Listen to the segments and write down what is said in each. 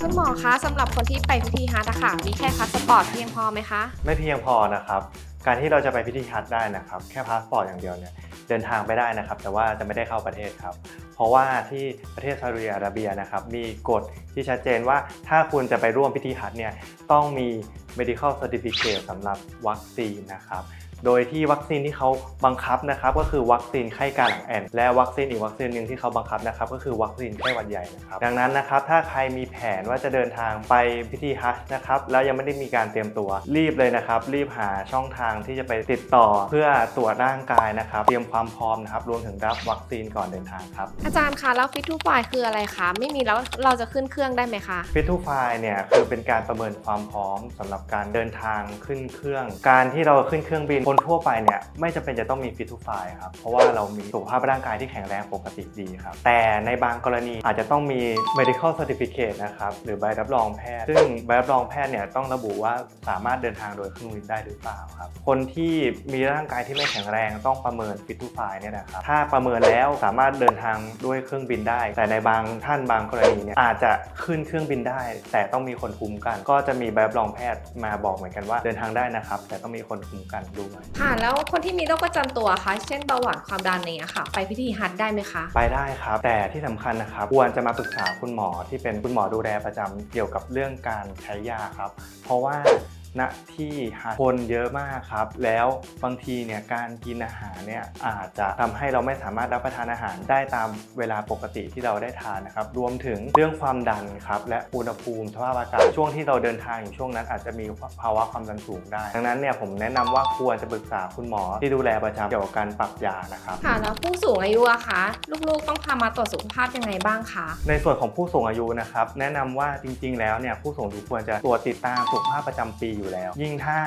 คุณหมอคะสำหรับคนที่ไปพิธีฮัทอะค่ะ มีแค่พาสปอร์ตเพียงพอไหมคะ ไม่เพียงพอนะครับ การที่เราจะไปพิธีฮัทได้นะครับ แค่พาสปอร์ตอย่างเดียวเนี่ยเดินทางไปได้นะครับ แต่ว่าจะไม่ได้เข้าประเทศครับ เพราะว่าที่ประเทศซาอุดิอาระเบียนะครับมีกฎที่ชัดเจนว่าถ้าคุณจะไปร่วมพิธีฮัทเนี่ยต้องมี medical certificate สำหรับวัคซีนนะครับ โดยที่วัคซีนที่เขาบังคับนะครับก็คือวัคซีนไข้การหลังแอนและวัคซีนอีกวัคซีนหนึ่งที่เขาบังคับนะครับก็คือวัคซีนไข้หวัดใหญ่นะครับดังนั้นนะครับถ้าใครมีแผนว่าจะเดินทางไปพิธีฮัจญ์นะครับแล้วยังไม่ได้มีการเตรียมตัวรีบเลยนะครับ รีบหาช่องทางที่จะไปติดต่อเพื่อตรวจร่างกายนะครับ เตรียมความพร้อมนะครับรวมถึงรับวัคซีนก่อนเดินทางครับอาจารย์คะแล้วฟิตทูไฟคืออะไรคะไม่มีแล้วเราจะขึ้นเครื่องได้ไหมคะฟิทูไฟเนี่ยคือเป็นการประเมินความพร้อมสำหรับการเดินทางขึ้นเครื่อง การที่เราขึ้นเครื่องบินคนทั่วไปเนี่ยไม่จำเป็นจะต้องมีฟิตทูไฟครับเพราะว่าเรามีสุขภาพร่างกายที่แข็งแรงปกติดีครับแต่ในบางกรณีอาจจะต้องมี medical certificate นะครับหรือใบรับรองแพทย์ ซึ่งใบรับรองแพทย์เนี่ยต้องระบุว่าสามารถเดินทางโดยเครื่องบินได้หรือเปล่าครับคนที่มีร่างกายที่ไม่แข็งแรงต้องประเมินฟิตทูไฟเนี่ยนะครับถ้าประเมินแล้วสามารถเดินทางด้วยเครื่องบินได้ แต่ในบางท่านบางกรณีเนี่ยอาจจะขึ้นเครื่องบินได้ แต่ต้องมีคนคุมกัน ก็จะมีใบรับรองแพทย์มาบอกเหมือนกันว่าเดินทางได้นะครับ แต่ต้องมีคนคุมกันด้วยค่ะ แล้วคนที่มีโรคประจำตัวคะเช่นเบาหวานความดันอะไรอย่างเงี้ยค่ะ ไปพิธีฮัทได้ไหมคะ ไปได้ครับ แต่ที่สำคัญนะครับควรจะมาปรึกษาคุณหมอที่เป็นคุณหมอดูแลประจำเกี่ยวกับเรื่องการใช้ยาครับ เพราะว่า ณที่หาคนเยอะมากครับ แล้วบางทีเนี่ยการกินอาหารเนี่ยอาจจะทำให้เราไม่สามารถรับประทานอาหารได้ตามเวลาปกติที่เราได้ทานนะครับ รวมถึงเรื่องความดันครับและอุณหภูมิสภาพอากาศช่วงที่เราเดินทางอยู่ช่วงนั้น อาจจะมีภาวะความดันสูงได้ ดังนั้นเนี่ยผมแนะนำว่าควรจะปรึกษาคุณหมอที่ดูแลประจำเกี่ยวกับการปรับยานะครับค่ะแล้วผู้สูงอายุอะคะลูกๆ ต้องพามาตรวจสุขภาพยังไงบ้างคะในส่วนของผู้สูงอายุนะครับแนะนำว่าจริง ๆ แล้วเนี่ยผู้สูงอายุควรจะตรวจติดตามสุขภาพประจำปีอยู่แล้ว ยิ่งถ้า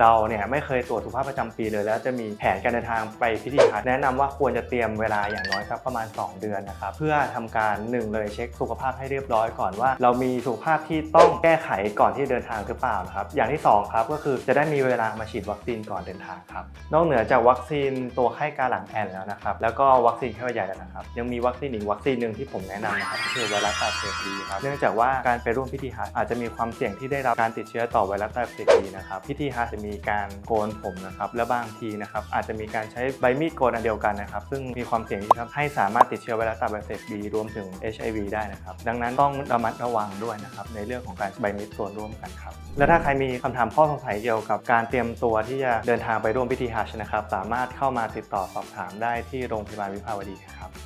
เราเนี่ยไม่เคยตรวจสุขภาพประจำปีเลย แล้วจะมีแผนการเดินทางไปพิธีฮัจญ์แนะนำว่าควรจะเตรียมเวลาอย่างน้อยสักประมาณ 2 เดือนนะครับเพื่อทำการหนึ่งเลยเช็คสุขภาพให้เรียบร้อยก่อนว่า เรามีสุขภาพที่ต้องแก้ไขก่อนที่เดินทางหรือเปล่านะครับอย่างที่สองครับก็คือจะได้มีเวลามาฉีดวัคซีนก่อนเดินทางครับนอกเหนือจากวัคซีนตัวไข้กาหลังแอนแล้วนะครับแล้วก็วัคซีนไข้หวัดใหญ่แล้วนะครับยังมีวัคซีนอีกวัคซีนหนึ่งที่ผมแนะนำนะครับก็คือไวรัสตับเสบบีครับเนื่องจากว่าการไปร่วมพิธีฮัจญ์อาจจะมีความเสี่ยงที่ได้รับการติดเชื้อต่อไวรัสตับบบีนะครับพิธีฮัจญ์จะมีการโกนผมนะครับและบางทีนะครับอาจจะมีการใช้ใบมีดโกนอันเดียวกันนะครับซึ่งมีความเสี่ยงที่ทำให้สามารถติดเชื้อไวรัสตับอักเสบบีรวมถึง HIV ได้นะครับดังนั้นต้องระมัดระวังด้วยนะครับในเรื่องของการใบมีดโกนร่วมกันครับและถ้าใครมีคำถามข้อสงสัยเกี่ยวกับการเตรียมตัวที่จะเดินทางไปร่วมพิธีฮัจญ์นะครับสามารถเข้ามาติดต่อสอบถามได้ที่โรงพยาบาลวิภาวดีครับ